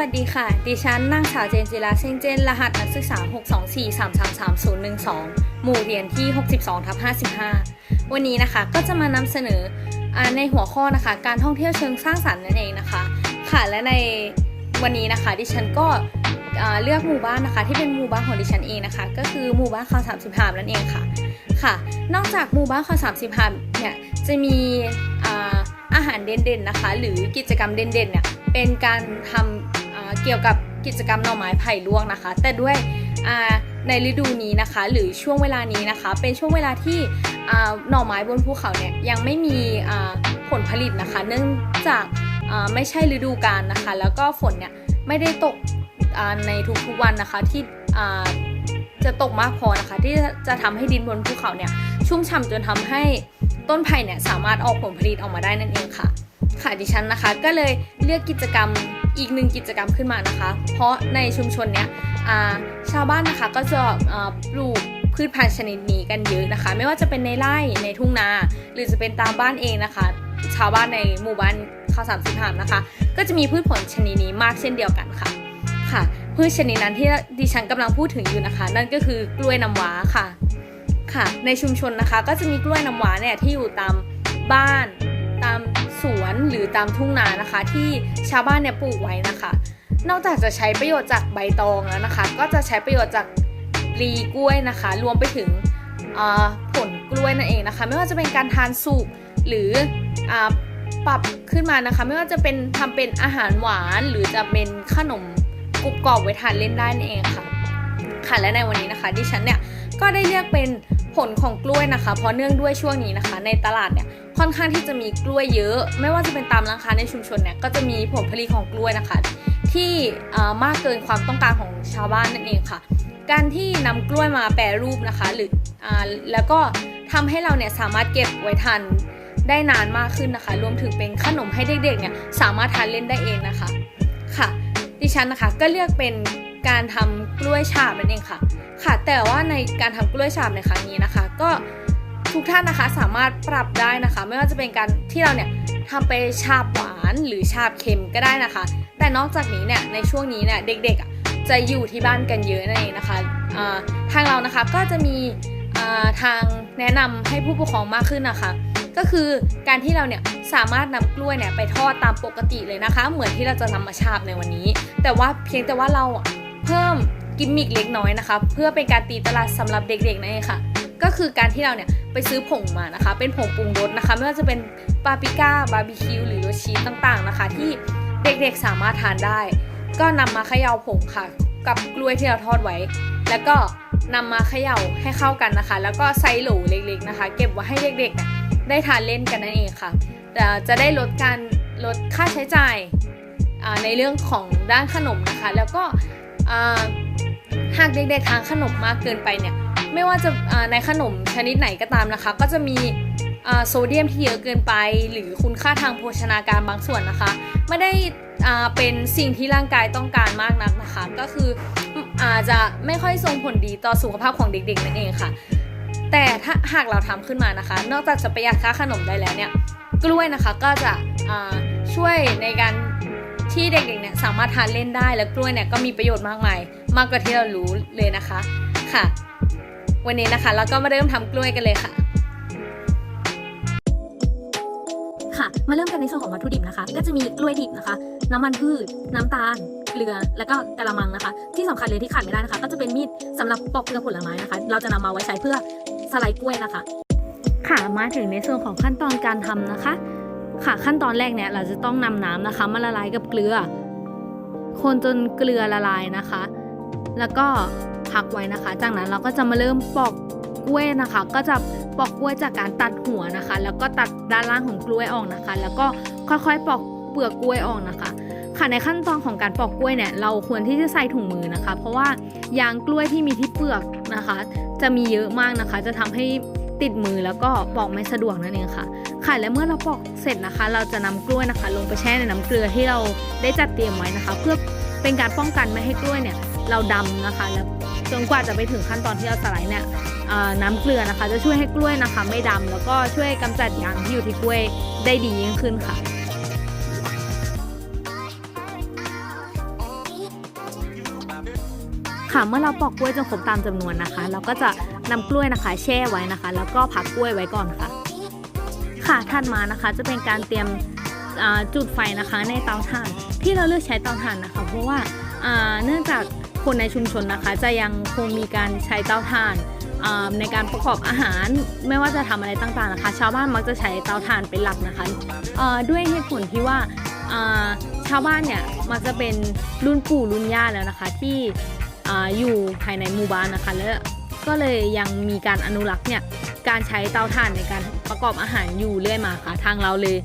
วัสดีค่ะ ดิฉันนางสาวเจนจิราเซงเจน รหัสนักศึกษา 624333012 หมู่เรียนที่ 62ทับ55 วันนี้นะคะก็จะมานำเสนอในหัวข้อนะคะ การท่องเที่ยวเชิงสร้างสรรค์นั่นเองนะคะ ค่ะและในวันนี้นะคะ ดิฉันก็เลือกหมู่บ้านนะคะ ที่เป็นหมู่บ้านของดิฉันเองนะคะ ก็คือหมู่บ้านเขา35นั่นเองค่ะค่ะ นอกจากหมู่บ้านเขา35เนี่ยจะมีอาหารเด่นๆนะคะ หรือกิจกรรมเด่นๆเนี่ยเป็นการทำอ่า เกี่ยวกับกิจกรรมหน่อไม้ไผ่ลวกนะคะ แต่ด้วยในฤดูนี้นะคะ หรือช่วงเวลานี้นะคะ เป็นช่วงเวลาที่หน่อไม้บนภูเขาเนี่ยยังไม่มีผลผลิตนะคะ เนื่องจากไม่ใช่ฤดูกาลนะคะ แล้วก็ฝนเนี่ยไม่ได้ตกในทุกๆวันนะคะที่จะตกมากพอนะคะ ที่จะทำให้ดินบนภูเขาเนี่ยชุ่มฉ่ำจนทำให้ต้นไผ่เนี่ยสามารถออกผลผลิตออกมาได้นั่นเองค่ะ ค่ะดิฉันนะคะก็เลยเลือกกิจกรรม อีกหนึ่งกิจกรรมขึ้นมานะคะ เพราะในชุมชนเนี้ยชาวบ้านนะคะก็จะปลูกพืชพันธุ์ชนิดนี้กันเยอะนะคะ ไม่ว่าจะเป็นในไร่ในทุ่งนา หรือจะเป็นตามบ้านเองนะคะ ชาวบ้านในหมู่บ้านข้าวสามสิบหามนะคะ ก็จะมีพืชผลชนิดนี้มากเช่นเดียวกันค่ะค่ะ พืชชนิดนั้นที่ดิฉันกำลังพูดถึงอยู่นะคะ นั่นก็คือกล้วยน้ำว้าค่ะค่ะ ในชุมชนนะคะ ก็จะมีกล้วยน้ำว้าเนี่ยที่อยู่ตามบ้าน ตามสวนหรือตามทุ่งนานะคะ ที่ชาวบ้านเนี่ยปลูกไว้นะคะ นอกจากจะใช้ประโยชน์จากใบตองแล้วนะคะ ก็จะใช้ประโยชน์จากปลีกล้วยนะคะ รวมไปถึงผลกล้วยนั่นเองนะคะ ไม่ว่าจะเป็นการทานสุกหรืออปรับขึ้นมานะคะ ไม่ว่าจะเป็นทำเป็นอาหารหวานหรือจะเป็นขนมกรุบกรอบไว้ทานเล่นได้นั่นเองค่ะค่ะและในวันนี้นะคะดิฉันเนี่ยก็ได้เลือกเป็น ผลของกล้วยนะคะ เพราะเนื่องด้วยช่วงนี้นะคะ ในตลาดเนี่ยค่อนข้างที่จะมีกล้วยเยอะ ไม่ว่าจะเป็นตามร้านค้าในชุมชนเนี่ยก็จะมีผลผลิตของกล้วยนะคะ ที่มากเกินความต้องการของชาวบ้านนั่นเองค่ะ การที่นำกล้วยมาแปรรูปนะคะ หรืออแล้วก็ทำให้เราเนี่ยสามารถเก็บไว้ทานได้นานมากขึ้นนะคะ รวมถึงเป็นขนมให้เด็กๆเนี่ยสามารถทานเล่นได้เองนะคะค่ะ ดิฉันนะคะก็เลือกเป็นการทำ กล้วยฉาบนั่นเองค่ะ ค่ะ แต่ว่าในการทำกล้วยฉาบในครั้งนี้นะคะ ก็ทุกท่านนะคะสามารถปรับได้นะคะ ไม่ว่าจะเป็นการที่เราเนี่ยทำไปฉาบหวานหรือฉาบเค็มก็ได้นะคะ แต่นอกจากนี้เนี่ยในช่วงนี้เนี่ยเด็กๆจะอยู่ที่บ้านกันเยอะนั่นเองนะคะทางเรานะคะก็จะมีทางแนะนำให้ผู้ปกครองมากขึ้นนะคะ ก็คือการที่เราเนี่ยสามารถนำกล้วยเนี่ยไปทอดตามปกติเลยนะคะ เหมือนที่เราจะนำมาฉาบในวันนี้ แต่ว่าเพียงแต่ว่าเราเพิ่ม กิมมิกเล็กน้อยนะคะ เพื่อเป็นการตีตลาดสำหรับเด็กๆนั่นเองค่ะ ก็คือการที่เราเนี่ยไปซื้อผงมานะคะ เป็นผงปรุงรสนะคะ ไม่ว่าจะเป็นปาปริก้าบาร์บีคิวหรือรสชีสต่างๆนะคะ ที่เด็กๆสามารถทานได้ ก็นำมาเขย่าผงค่ะ กับกล้วยที่เราทอดไว้ แล้วก็นำมาเขย่าให้เข้ากันนะคะ แล้วก็ใส่โหลเล็กๆนะคะ เก็บไว้ให้เด็กๆได้ทานเล่นกันนั่นเองค่ะจะได้ลดการลดค่าใช้จ่ายในเรื่องของด้านขนมนะคะ แล้วก็ หากเด็กๆทานขนมมากเกินไปเนี่ยไม่ว่าจะในขนมชนิดไหนก็ตามนะคะ ก็จะมีโซเดียมที่เยอะเกินไป หรือคุณค่าทางโภชนาการบางส่วนนะคะ ไม่ได้เป็นสิ่งที่ร่างกายต้องการมากนักนะคะ ก็คืออาจจะไม่ค่อยส่งผลดีต่อสุขภาพของเด็กๆนั่นเองค่ะ แต่ถ้าหากเราทำขึ้นมานะคะ นอกจากจะประหยัดค่าขนมได้แล้วเนี่ยกล้วยนะคะก็จะช่วยในการ ที่เด็กๆเนี่ยสามารถทานเล่นได้และกล้วยเนี่ยก็มีประโยชน์มากมาย มากกว่าที่เรารู้เลยนะคะค่ะ วันนี้นะคะเราก็มาเริ่มทำกล้วยกันเลยค่ะค่ะ มาเริ่มกันในส่วนของวัตถุดิบนะคะ ก็จะมีกล้วยดิบนะคะ น้ำมันพืช น้ำตาล เกลือ แล้วก็กระมังนะคะ ที่สำคัญเลยที่ขาดไม่ได้นะคะ ก็จะเป็นมีดสำหรับปอกเปลือกผลไม้นะคะ เราจะนำมาไว้ใช้เพื่อสไลด์กล้วยนะคะ ค่ะ มาถึงในส่วนของขั้นตอนการทำนะคะ ค่ะขั้นตอนแรกเนี่ยเราจะต้องนำน้ำนะคะมาละลายกับเกลือ คนจนเกลือละลายนะคะ แล้วก็พักไว้นะคะ จากนั้นเราก็จะมาเริ่มปอกกล้วยนะคะ ก็จะปอกกล้วยจากการตัดหัวนะคะ แล้วก็ตัดด้านล่างของกล้วยออกนะคะ แล้วก็ค่อยๆปอกเปลือกกล้วยออกนะคะ ค่ะในขั้นตอนของการปอกกล้วยเนี่ยเราควรที่จะใส่ถุงมือนะคะ เพราะว่ายางกล้วยที่มีที่เปลือกนะคะ จะมีเยอะมากนะคะ จะทำให้ติดมือแล้วก็ปอกไม่สะดวกนั่นเองค่ะ ค่ะและเมื่อเราปอกเสร็จนะคะ เราจะนำกล้วยนะคะ ลงไปแช่ในน้ำเกลือที่เราได้จัดเตรียมไว้นะคะ เพื่อเป็นการป้องกันไม่ให้กล้วยเนี่ยเราดำนะคะ แล้วจนกว่าจะไปถึงขั้นตอนที่เราสไลด์เนี่ยน้ำเกลือนะคะ จะช่วยให้กล้วยนะคะ ไม่ดำแล้วก็ช่วยกำจัดยางที่อยู่ที่กล้วยได้ดียิ่งขึ้นค่ะค่ะเมื่อเราปอกกล้วยจนครบตามจำนวนนะคะ เราก็จะนำกล้วยนะคะ แช่ไว้นะคะ แล้วก็พักกล้วยไว้ก่อนค่ะ ค่ะถัดมานะคะ จะเป็นการเตรียมจุดไฟนะคะ ในเตาถ่านที่เราเลือกใช้เตาถ่านนะคะ เพราะว่าเนื่องจากคนในชุมชนนะคะ จะยังคงมีการใช้เตาถ่านในการประกอบอาหารไม่ว่าจะทำอะไรต่างๆนะคะ ชาวบ้านมักจะใช้เตาถ่านเป็นหลักนะคะด้วยเหตุผลที่ว่าชาวบ้านเนี่ยมักจะเป็นรุ่นปู่รุ่นย่าแล้วนะคะ ที่ออยู่ภายในหมู่บ้านนะคะ และก็เลยยังมีการอนุรักษ์เนี่ย การใช้เตาถ่านในการประกอบอาหารอยู่เรื่อยมาค่ะ ทางเราเลย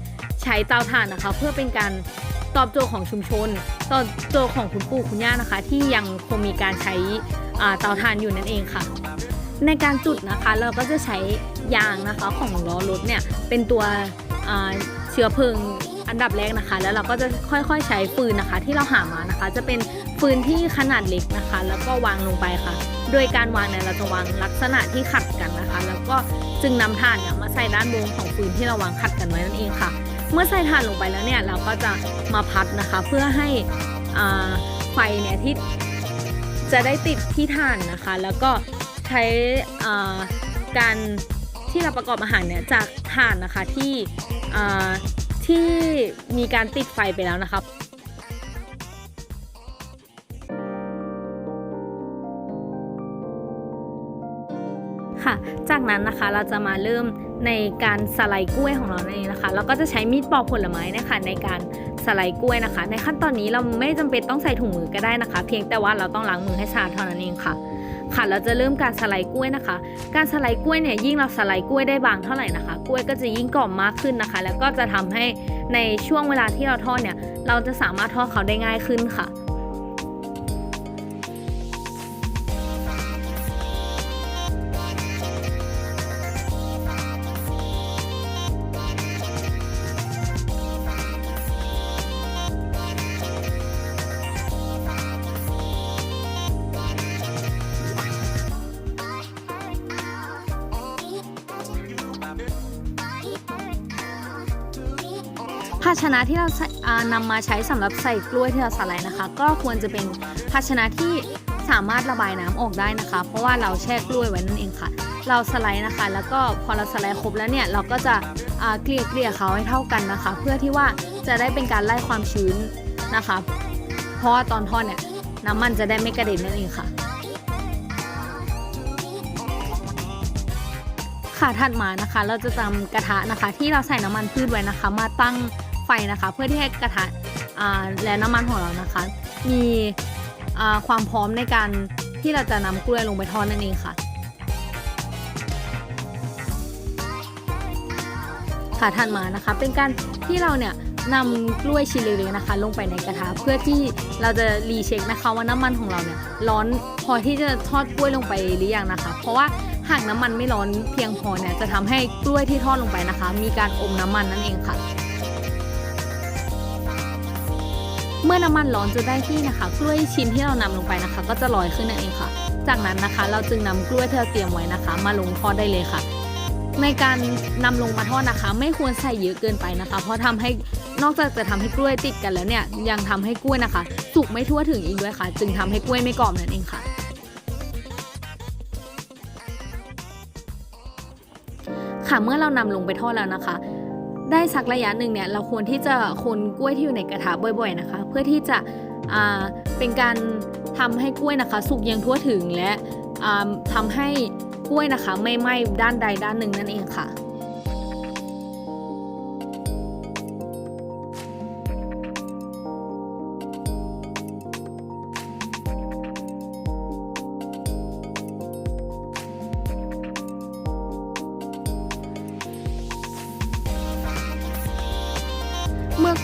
ใช้เตาถ่านนะคะ เพื่อเป็นการตอบโจทย์ของชุมชน ตอบโจทย์ของคุณปู่คุณย่านะคะ ที่ยังคงมีการใช้เตาถ่านอยู่นั่นเองค่ะ ในการจุดนะคะเราก็จะใช้ยางนะคะของล้อรถเนี่ยเป็นตัวเชื้อเพลิงอันดับแรกนะคะ แล้วเราก็จะค่อยๆใช้ฟืนนะคะ ที่เราหามานะคะ จะเป็น ฟืนที่ขนาดเล็กนะคะ แล้วก็วางลงไปค่ะ โดยการวางเนี่ยเราจะวางลักษณะที่ขัดกันนะคะ แล้วก็จึงนำถ่านเนี่ยมาใส่ด้านบนของฟืนที่เราวางขัดกันไว้นั่นเองค่ะ เมื่อใส่ถ่านลงไปแล้วเนี่ยเราก็จะมาพัดนะคะ เพื่อให้อ่าไฟเนี่ยที่จะได้ติดที่ถ่านนะคะ แล้วก็ใช้อ่าการที่เราประกอบอาหารเนี่ยจากถ่านนะคะที่อ่าที่มีการติดไฟไปแล้วนะคะ ค่ะ จากนั้นนะคะเราจะมาเริ่มในการสไลด์กล้วยของเราเองนะคะเราก็จะใช้มีดปอกผลไม้นะคะในการสไลด์กล้วยนะคะ ในขั้นตอนนี้เราไม่จำเป็นต้องใส่ถุงมือก็ได้นะคะ เพียงแต่ว่าเราต้องล้างมือให้สะอาดเท่านั้นเองค่ะค่ะเราจะเริ่มการสไลด์กล้วยนะคะ การสไลด์กล้วยเนี่ยยิ่งเราสไลด์กล้วยได้บางเท่าไหร่นะคะ กล้วยก็จะยิ่งกรอบมากขึ้นนะคะ แล้วก็จะทำให้ในช่วงเวลาที่เราทอดเนี่ย เราจะสามารถทอดเขาได้ง่ายขึ้นค่ะ ภาชนะที่เราใส่อ่านำมาใช้สำหรับใส่กล้วยที่เราสไลด์นะคะ ก็ควรจะเป็นภาชนะที่สามารถระบายน้ำออกได้นะคะ เพราะว่าเราแช่กล้วยไว้นั่นเองค่ะ เราสไลด์นะคะ แล้วก็พอเราสไลด์ครบแล้วเนี่ยเราก็จะเกลี่ยเกลี่ยเขาให้เท่ากันนะคะ เพื่อที่ว่าจะได้เป็นการไล่ความชื้นนะคะ เพราะว่าตอนทอดเนี่ยน้ำมันจะได้ไม่กระเด็นนั่นเองค่ะค่ะถัดมานะคะ เราจะนำกระทะนะคะ ที่เราใส่น้ำมันพืชไว้นะคะ มาตั้ง ไฟนะคะ เพื่อที่ให้กระทะและน้ำมันของเรานะคะ มีความพร้อมในการที่เราจะนำกล้วยลงไปทอดนั่นเองค่ะ ค่ะถัดมานะคะ เป็นการที่เราเนี่ยนำกล้วยชิ้นเล็กๆนะคะ ลงไปในกระทะเพื่อที่เราจะรีเช็คนะคะว่าน้ำมันของเราเนี่ยร้อนพอที่จะทอดกล้วยลงไปหรือยังนะคะ เพราะว่าหากน้ำมันไม่ร้อนเพียงพอเนี่ยจะทำให้กล้วยที่ทอดลงไปนะคะ มีการอมน้ำมันนั่นเองค่ะ เมื่อน้ำมันร้อนจนได้ที่นะคะ กล้วยชิ้นที่เรานำลงไปนะคะ ก็จะลอยขึ้นนั่นเองค่ะ จากนั้นนะคะ เราจึงนำกล้วยที่เราเตรียมไว้นะคะ มาลงทอดได้เลยค่ะ ในการนำลงมาทอดนะคะ ไม่ควรใส่เยอะเกินไปนะคะ เพราะทำให้นอกจากจะทำให้กล้วยติดกันแล้วเนี่ยยังทำให้กล้วยนะคะ สุกไม่ทั่วถึงอีกด้วยค่ะ จึงทำให้กล้วยไม่กรอบนั่นเองค่ะค่ะเมื่อเรานำลงไปทอดแล้วนะคะ ได้สักระยะหนึ่งเนี่ยเราควรที่จะคนกล้วยที่อยู่ในกระทะบ่อยๆนะคะ พื่อที่จะเป็นการทำให้กล้วยนะคะ สุกยังทั่วถึงและทำทำให้กล้วยนะคะ ไม่ไหม้ด้านใดด้านหนึ่งนั่นเองค่ะ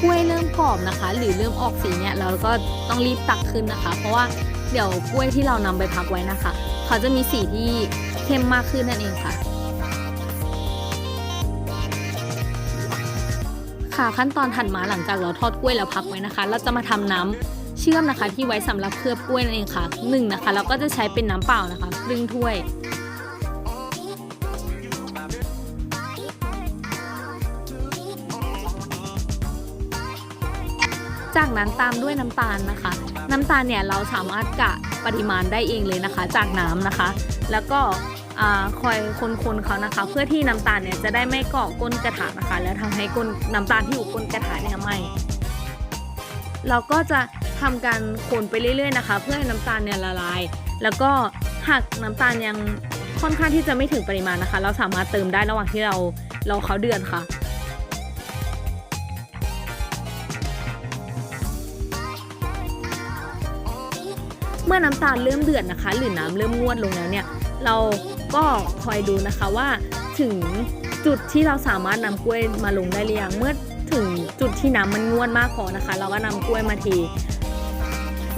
กล้วยเริ่มกรอบนะคะ หรือเริ่มออกสีเนี่ยเราก็ต้องรีบตักขึ้นนะคะ เพราะว่าเดี๋ยวกล้วยที่เรานำไปพักไว้นะคะ เขาจะมีสีที่เข้มมากขึ้นนั่นเองค่ะค่ะขั้นตอนถัดมาหลังจากเราทอดกล้วยแล้วพักไว้นะคะ เราจะมาทำน้ำเชื่อมนะคะ ที่ไว้สำหรับเคลือบกล้วยนั่นเองค่ะหนึ่งนะคะ เราก็จะใช้เป็นน้ำเปล่านะคะครึ่งถ้วย จากนั้นตามด้วยน้ำตาลนะคะ น้ำตาลเนี่ยเราสามารถกะปริมาณได้เองเลยนะคะ จากน้ำนะคะ แล้วก็คอยคนๆเขานะคะ เพื่อที่น้ำตาลเนี่ยจะได้ไม่เกาะก้นกระถางนะคะ แล้วทำให้ก้นน้ำตาลที่อยู่ก้นกระถางเนี่ยไหมเราก็จะทำการคนไปเรื่อยๆนะคะ เพื่อให้น้ำตาลเนี่ยละลาย แล้วก็หากน้ำตาลยังค่อนข้างที่จะไม่ถึงปริมาณนะคะ เราสามารถเติมได้ระหว่างที่เรารอเขาเดือดค่ะ มื่อน้ำตาลเริ่มเดือดนะคะ หรือน้ำเริ่มงวดลงแล้วเนี่ย เราก็คอยดูนะคะว่าถึงจุดที่เราสามารถนำกล้วยมาลงได้หรือยังเมื่อถึงจุดที่น้ำมันงวดมากพอนะคะ เราก็นำกล้วยมาเท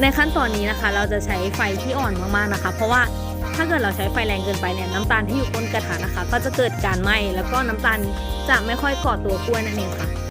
ในขั้นตอนนี้นะคะ เราจะใช้ไฟที่อ่อนมากๆนะคะ เพราะว่าถ้าเกิดเราใช้ไฟแรงเกินไปเนี่ยน้ำตาลที่อยู่ก้นกระถางนะคะ ก็จะเกิดการไหม้แล้วก็น้ำตาลจะไม่ค่อยเกาะตัวกล้วยนั่นเองค่ะ